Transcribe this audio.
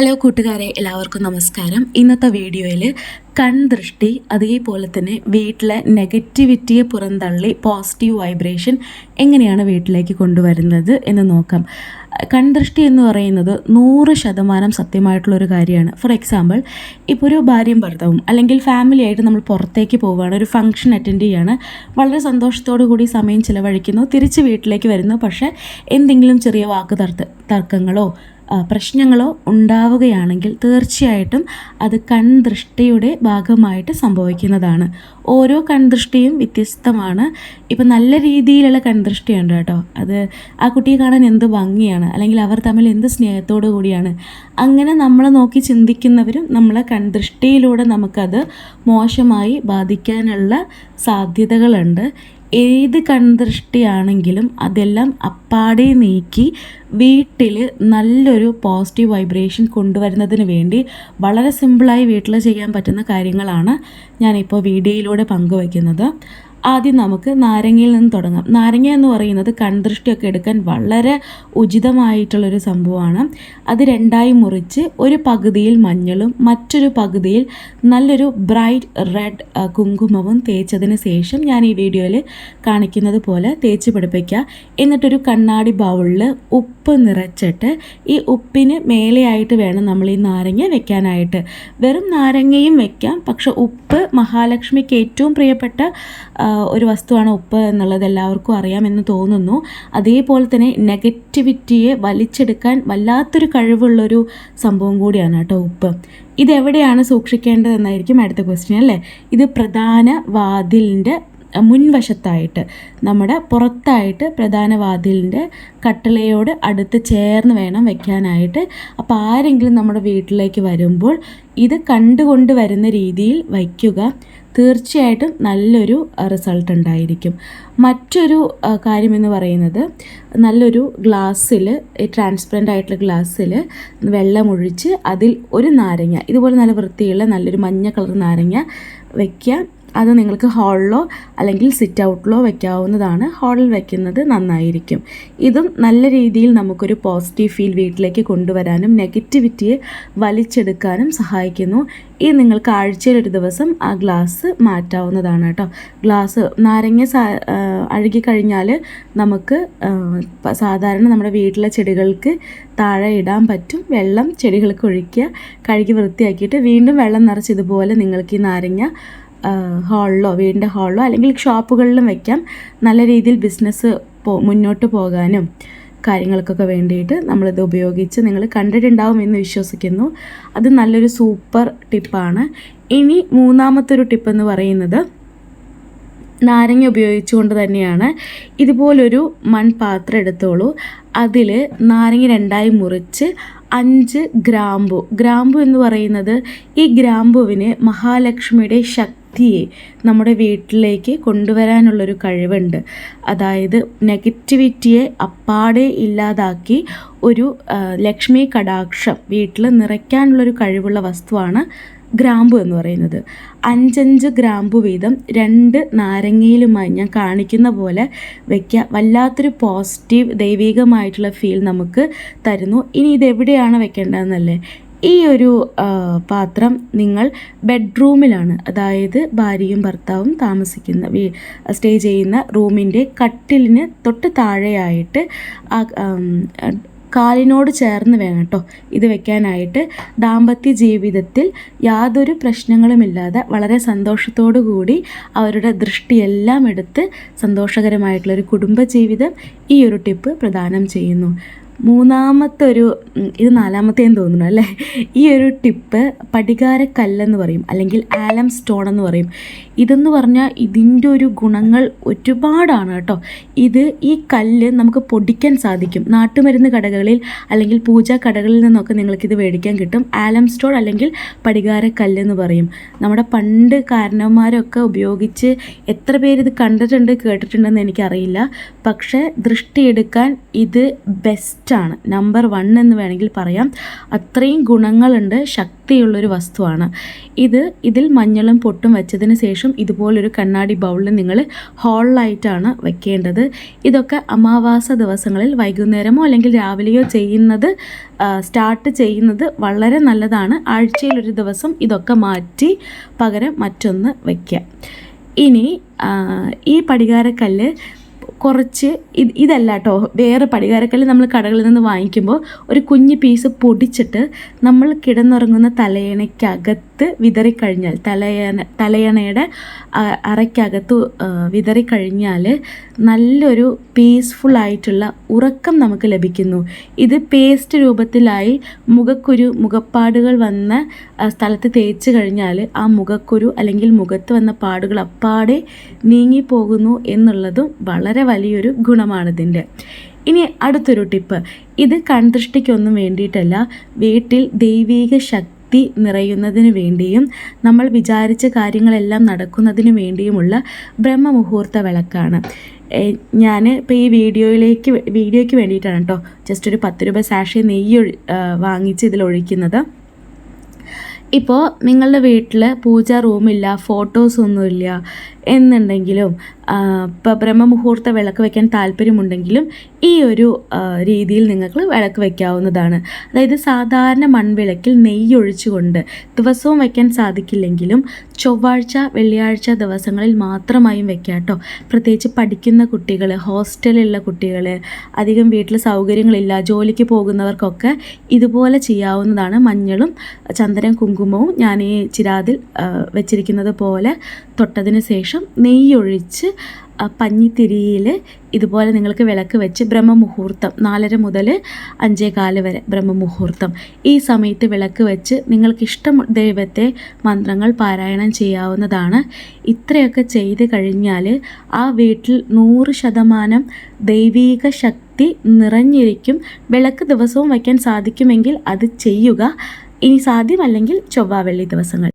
Hello കൂട്ടുകാരെ എല്ലാവർക്കും നമസ്കാരം. ഇന്നത്തെ വീഡിയോയിൽ കൺദൃഷ്ടി അതേപോലെ തന്നെ വീട്ടിലെ നെഗറ്റിവിറ്റിയെ പുറന്തള്ളി പോസിറ്റീവ് വൈബ്രേഷൻ എങ്ങനെയാണ് വീട്ടിലേക്ക് കൊണ്ടുവരുന്നത് എന്ന് നോക്കാം. കൺദൃഷ്ടി എന്ന് പറയുന്നത് നൂറ് ശതമാനം സത്യമായിട്ടുള്ളൊരു കാര്യമാണ്. ഫോർ എക്സാമ്പിൾ ഇപ്പോൾ ഒരു ഭാര്യയും ഭർത്താവും അല്ലെങ്കിൽ ഫാമിലി ആയിട്ട് നമ്മൾ പുറത്തേക്ക് പോവുകയാണ് ഒരു ഫംഗ്ഷൻ അറ്റൻഡ് ചെയ്യാണ് വളരെ സന്തോഷത്തോടു കൂടി സമയം ചിലവഴിക്കുന്നു തിരിച്ച് വീട്ടിലേക്ക് വരുന്നു പക്ഷേ എന്തെങ്കിലും ചെറിയ വാക്ക് തർക്ക തർക്കങ്ങളോ പ്രശ്നങ്ങളോ ഉണ്ടാവുകയാണെങ്കിൽ തീർച്ചയായിട്ടും അത് കൺദൃഷ്ടിയുടെ ഭാഗമായിട്ട് സംഭവിക്കുന്നതാണ്. ഓരോ കൺദൃഷ്ടിയും വ്യത്യസ്തമാണ്. ഇപ്പം നല്ല രീതിയിലുള്ള കൺദൃഷ്ടിയുണ്ട് കേട്ടോ. അത് ആ കുട്ടിയെ കാണാൻ എന്ത് ഭംഗിയാണ്. അല്ലെങ്കിൽ അവർ തമ്മിൽ എന്ത് സ്നേഹത്തോടു കൂടിയാണ്. അങ്ങനെ നമ്മളെ നോക്കി ചിന്തിക്കുന്നവരും നമ്മളെ കൺ ദൃഷ്ടിയിലൂടെ നമുക്കത് മോശമായി ബാധിക്കാനുള്ള സാധ്യതകളുണ്ട്. ഏത് കൺദൃഷ്ടിയാണെങ്കിലും അതെല്ലാം അപ്പാടെ നീക്കി വീട്ടിൽ നല്ലൊരു പോസിറ്റീവ് വൈബ്രേഷൻ കൊണ്ടുവരുന്നതിന് വേണ്ടി വളരെ സിമ്പിളായി വീട്ടിൽ ചെയ്യാൻ പറ്റുന്ന കാര്യങ്ങളാണ് ഞാനിപ്പോൾ വീഡിയോയിലൂടെ പങ്കുവയ്ക്കുന്നത്. ആദ്യം നമുക്ക് നാരങ്ങയിൽ നിന്ന് തുടങ്ങാം. നാരങ്ങ എന്ന് പറയുന്നത് കൺദൃഷ്ടിയൊക്കെ എടുക്കാൻ വളരെ ഉചിതമായിട്ടുള്ളൊരു സംഭവമാണ്. അത് രണ്ടായി മുറിച്ച് ഒരു പകുതിയിൽ മഞ്ഞളും മറ്റൊരു പകുതിയിൽ നല്ലൊരു ബ്രൈറ്റ് റെഡ് കുങ്കുമവും തേച്ചതിന് ശേഷം ഞാൻ ഈ വീഡിയോയിൽ കാണിക്കുന്നത് പോലെ തേച്ച് പിടിപ്പിക്കുക. എന്നിട്ടൊരു കണ്ണാടി ബൗളിൽ ഉപ്പ് നിറച്ചിട്ട് ഈ ഉപ്പിന് മേലെയായിട്ട് വേണം നമ്മൾ ഈ നാരങ്ങ വെക്കാനായിട്ട്. വെറും നാരങ്ങയും വെക്കാം. പക്ഷെ ഉപ്പ് മഹാലക്ഷ്മിക്ക് ഏറ്റവും പ്രിയപ്പെട്ട ഒരു വസ്തുവാണ് ഉപ്പ് എന്നുള്ളത് എല്ലാവർക്കും അറിയാമെന്ന് തോന്നുന്നു. അതേപോലെ തന്നെ നെഗറ്റിവിറ്റിയെ വലിച്ചെടുക്കാൻ വല്ലാത്തൊരു കഴിവുള്ളൊരു സംഭവം കൂടിയാണ് കേട്ടോ ഉപ്പ്. ഇതെവിടെയാണ് സൂക്ഷിക്കേണ്ടതെന്നായിരിക്കും അടുത്ത ക്വസ്റ്റ്യൻ അല്ലേ? ഇത് പ്രധാന വാതിലിന്റെ മുൻവശത്തായിട്ട് നമ്മുടെ പുറത്തായിട്ട് പ്രധാന വാതിലിന്റെ കട്ടളയോട് അടുത്ത് ചേർന്ന് വേണം വെക്കാനായിട്ട്. അപ്പോൾ ആരെങ്കിലും നമ്മുടെ വീട്ടിലേക്ക് വരുമ്പോൾ ഇത് കണ്ടുകൊണ്ട് വരുന്ന രീതിയിൽ വയ്ക്കുക. തീർച്ചയായിട്ടും നല്ലൊരു റിസൾട്ട് ഉണ്ടായിരിക്കും. മറ്റൊരു കാര്യമെന്ന് പറയുന്നത് നല്ലൊരു ഗ്ലാസ്സിൽ ട്രാൻസ്പെറന്റ് ആയിട്ടുള്ള ഗ്ലാസ്സിൽ വെള്ളമൊഴിച്ച് അതിൽ ഒരു നാരങ്ങ ഇതുപോലെ നല്ല വൃത്തിയുള്ള നല്ലൊരു മഞ്ഞ കളർ നാരങ്ങ വയ്ക്കുക അത് നിങ്ങൾക്ക് ഹാളിലോ അല്ലെങ്കിൽ സിറ്റ് ഔട്ടിലോ വെക്കാവുന്നതാണ്. ഹാളിൽ വെക്കുന്നത് നന്നായിരിക്കും. ഇതും നല്ല രീതിയിൽ നമുക്കൊരു പോസിറ്റീവ് ഫീൽ വീട്ടിലേക്ക് കൊണ്ടുവരാനും നെഗറ്റിവിറ്റിയെ വലിച്ചെടുക്കാനും സഹായിക്കുന്നു. ഈ നിങ്ങൾക്ക് ആഴ്ചയിൽ ഒരു ദിവസം ആ ഗ്ലാസ് മാറ്റാവുന്നതാണ് കേട്ടോ. ഗ്ലാസ് നാരങ്ങ സാ കഴിഞ്ഞാൽ അഴുകിക്കഴിഞ്ഞാൽ നമുക്ക് സാധാരണ നമ്മുടെ വീട്ടിലെ ചെടികൾക്ക് താഴെ ഇടാൻ പറ്റും. വെള്ളം ചെടികൾക്ക് ഒഴിക്കുക കഴുകി വൃത്തിയാക്കിയിട്ട് വീണ്ടും വെള്ളം നിറച്ച് ഇതുപോലെ നിങ്ങൾക്ക് ഈ നാരങ്ങ ഹാളിലോ വീടിന്റെ ഹാളിലോ അല്ലെങ്കിൽ ഷോപ്പുകളിലും വയ്ക്കാം നല്ല രീതിയിൽ ബിസിനസ് മുന്നോട്ട് പോകാനും കാര്യങ്ങൾക്കൊക്കെ വേണ്ടിയിട്ട് നമ്മളിത് ഉപയോഗിച്ച് നിങ്ങൾ കണ്ടിട്ടുണ്ടാവും എന്ന് വിശ്വസിക്കുന്നു. അത് നല്ലൊരു സൂപ്പർ ടിപ്പാണ് ഇനി മൂന്നാമത്തെ ഒരു ടിപ്പ് എന്ന് പറയുന്നത് നാരങ്ങ ഉപയോഗിച്ചുകൊണ്ട് തന്നെയാണ് ഇതുപോലൊരു മൺപാത്രം എടുത്തോളൂ. അതിൽ നാരങ്ങ രണ്ടായി മുറിച്ച് അഞ്ച് ഗ്രാമ്പു ഗ്രാമ്പു എന്ന് പറയുന്നത് ഈ ഗ്രാമ്പുവിന് മഹാലക്ഷ്മിയുടെ ശക്തിയെ നമ്മുടെ വീട്ടിലേക്ക് കൊണ്ടുവരാനുള്ളൊരു കഴിവുണ്ട്. അതായത് നെഗറ്റിവിറ്റിയെ അപ്പാടെ ഇല്ലാതാക്കി ഒരു ലക്ഷ്മി കടാക്ഷം വീട്ടിൽ നിറയ്ക്കാനുള്ളൊരു കഴിവുള്ള വസ്തുവാണ് ഗ്രാമ്പു എന്ന് പറയുന്നത്. അഞ്ചഞ്ച് ഗ്രാമ്പു വീതം രണ്ട് നാരങ്ങയിലുമായി ഞാൻ കാണിക്കുന്ന പോലെ വയ്ക്കുക വല്ലാത്തൊരു പോസിറ്റീവ് ദൈവികമായിട്ടുള്ള ഫീൽ നമുക്ക് തരുന്നു. ഇനി ഇതെവിടെയാണ് വെക്കേണ്ടതെന്നല്ലേ? ഈ ഒരു പാത്രം നിങ്ങൾ ബെഡ്റൂമിലാണ് അതായത് ഭാര്യയും ഭർത്താവും താമസിക്കുന്ന സ്റ്റേ ചെയ്യുന്ന റൂമിന്റെ കട്ടിലിന് തൊട്ട് താഴെയായിട്ട് കാലിനോട് ചേർന്ന് വേണം കേട്ടോ ഇത് വെക്കാനായിട്ട് ദാമ്പത്യ ജീവിതത്തിൽ യാതൊരു പ്രശ്നങ്ങളുമില്ലാതെ വളരെ സന്തോഷത്തോടു കൂടി അവരുടെ ദൃഷ്ടിയെല്ലാം എടുത്ത് സന്തോഷകരമായിട്ടുള്ളൊരു കുടുംബജീവിതം ഈ ഒരു ടിപ്പ് പ്രദാനം ചെയ്യുന്നു. മൂന്നാമത്തെ ഒരു ഇത് നാലാമത്തേന്ന് തോന്നുന്നു അല്ലേ? ഈ ഒരു ടിപ്പ് പടികാരക്കല്ലെന്ന് പറയും അല്ലെങ്കിൽ ആലം സ്റ്റോൺ എന്ന് പറയും. ഇതെന്ന് പറഞ്ഞാൽ ഇതിന്റെ ഒരു ഗുണങ്ങൾ ഒരുപാടാണ് കേട്ടോ. ഇത് ഈ കല്ല് നമുക്ക് പൊടിക്കാൻ സാധിക്കും. നാട്ടുമരുന്ന് കടകളിൽ അല്ലെങ്കിൽ പൂജാ കടകളിൽ നിന്നൊക്കെ നിങ്ങൾക്കിത് മേടിക്കാൻ കിട്ടും. ആലം സ്റ്റോൺ അല്ലെങ്കിൽ പടികാരക്കല്ല് എന്ന് പറയും. നമ്മുടെ പണ്ട് കാരണവന്മാരൊക്കെ ഉപയോഗിച്ച് എത്ര പേര് ഇത് കണ്ടിട്ടുണ്ട് കേട്ടിട്ടുണ്ടെന്ന് എനിക്കറിയില്ല. പക്ഷേ ദൃഷ്ടിയെടുക്കാൻ ഇത് ബെസ്റ്റ് മസ്റ്റാണ് നമ്പർ വൺ എന്ന് വേണമെങ്കിൽ പറയാം. അത്രയും ഗുണങ്ങളുണ്ട് ശക്തിയുള്ളൊരു വസ്തുവാണ്. ഇത് ഇതിൽ മഞ്ഞളും പൊട്ടും വെച്ചതിന് ശേഷം ഇതുപോലൊരു കണ്ണാടി ബൗളിൽ നിങ്ങൾ ഹോളിലായിട്ടാണ് വെക്കേണ്ടത്. ഇതൊക്കെ അമാവാസ ദിവസങ്ങളിൽ വൈകുന്നേരമോ അല്ലെങ്കിൽ രാവിലെയോ ചെയ്യുന്നത് സ്റ്റാർട്ട് ചെയ്യുന്നത് വളരെ നല്ലതാണ്. ആഴ്ചയിൽ ഒരു ദിവസം ഇതൊക്കെ മാറ്റി പകരം മറ്റൊന്ന് വയ്ക്കുക ഇനി ഈ പടികാരക്കല്ല് കുറച്ച് ഇത് ഇതല്ല കേട്ടോ വേറെ പടികാരക്കല്ല് നമ്മൾ കടകളിൽ നിന്ന് വാങ്ങിക്കുമ്പോൾ ഒരു കുഞ്ഞ് പീസ് പൊടിച്ചിട്ട് നമ്മൾ കിടന്നുറങ്ങുന്ന തലയണയ്ക്കകത്ത് വിതറിക്കഴിഞ്ഞാൽ തലയണ തലയണയുടെ അറയ്ക്കകത്ത് വിതറിക്കഴിഞ്ഞാൽ നല്ലൊരു പീസ്ഫുൾ ആയിട്ടുള്ള ഉറക്കം നമുക്ക് ലഭിക്കുന്നു. ഇത് പേസ്റ്റ് രൂപത്തിലായി മുഖക്കുരു മുഖപ്പാടുകൾ വന്ന സ്ഥലത്ത് തേച്ച് കഴിഞ്ഞാൽ ആ മുഖക്കുരു അല്ലെങ്കിൽ മുഖത്ത് വന്ന പാടുകൾ അപ്പാടെ നീങ്ങിപ്പോകുന്നു എന്നുള്ളതും വളരെ വലിയൊരു ഗുണമാണിതിന്റെ ഇനി അടുത്തൊരു ടിപ്പ്. ഇത് കൺദൃഷ്ടിക്കൊന്നും വേണ്ടിയിട്ടല്ല വീട്ടിൽ ദൈവീക ശക്തി നിറയുന്നതിന് വേണ്ടിയും നമ്മൾ വിചാരിച്ച കാര്യങ്ങളെല്ലാം നടക്കുന്നതിന് വേണ്ടിയുമുള്ള ബ്രഹ്മമുഹൂർത്ത വിളക്കാണ്. ഞാൻ ഇപ്പോൾ ഈ വീഡിയോയിലേക്ക് വീഡിയോയ്ക്ക് വേണ്ടിയിട്ടാണ് കേട്ടോ ജസ്റ്റ് ഒരു പത്ത് രൂപ സാഷി നെയ്യ് വാങ്ങിച്ച് ഇതിൽ ഒഴിക്കുന്നത്. ഇപ്പോൾ നിങ്ങളുടെ വീട്ടിൽ പൂജ റൂമില്ല ഫോട്ടോസ് ഒന്നുമില്ല എന്നുണ്ടെങ്കിലും ഇപ്പോൾ ബ്രഹ്മമുഹൂർത്ത വിളക്ക് വയ്ക്കാൻ താല്പര്യമുണ്ടെങ്കിലും ഈ ഒരു രീതിയിൽ നിങ്ങൾക്ക് വിളക്ക് വയ്ക്കാവുന്നതാണ് അതായത് സാധാരണ മൺവിളക്കിൽ നെയ്യ് ഒഴിച്ചുകൊണ്ട് ദിവസവും വയ്ക്കാൻ സാധിക്കില്ലെങ്കിലും ചൊവ്വാഴ്ച വെള്ളിയാഴ്ച ദിവസങ്ങളിൽ മാത്രമായും വെക്കാം കേട്ടോ പ്രത്യേകിച്ച് പഠിക്കുന്ന കുട്ടികൾ ഹോസ്റ്റലിലുള്ള കുട്ടികൾ അധികം വീട്ടിൽ സൗകര്യങ്ങളില്ല ജോലിക്ക് പോകുന്നവർക്കൊക്കെ ഇതുപോലെ ചെയ്യാവുന്നതാണ് മഞ്ഞളും ചന്ദനം കുങ്കുമവും ഞാൻ ഈ ചിരാതിൽ വെച്ചിരിക്കുന്നത് പോലെ തൊട്ടതിന് ശേഷം നെയ്യൊഴിച്ച് ആ പഞ്ഞിത്തിരിയിൽ ഇതുപോലെ നിങ്ങൾക്ക് വിളക്ക് വെച്ച് ബ്രഹ്മമുഹൂർത്തം നാലര മുതൽ അഞ്ചേ കാൽ വരെ ബ്രഹ്മമുഹൂർത്തം. ഈ സമയത്ത് വിളക്ക് വെച്ച് നിങ്ങൾക്കിഷ്ടം ദൈവത്തെ മന്ത്രങ്ങൾ പാരായണം ചെയ്യാവുന്നതാണ്. ഇത്രയൊക്കെ ചെയ്ത് കഴിഞ്ഞാൽ ആ വീട്ടിൽ നൂറ് ശതമാനം ദൈവീക ശക്തി നിറഞ്ഞിരിക്കും. വിളക്ക് ദിവസവും വയ്ക്കാൻ സാധിക്കുമെങ്കിൽ അത് ചെയ്യുക. ഇനി സാധ്യമല്ലെങ്കിൽ ചൊവ്വാ വെള്ളി ദിവസങ്ങൾ.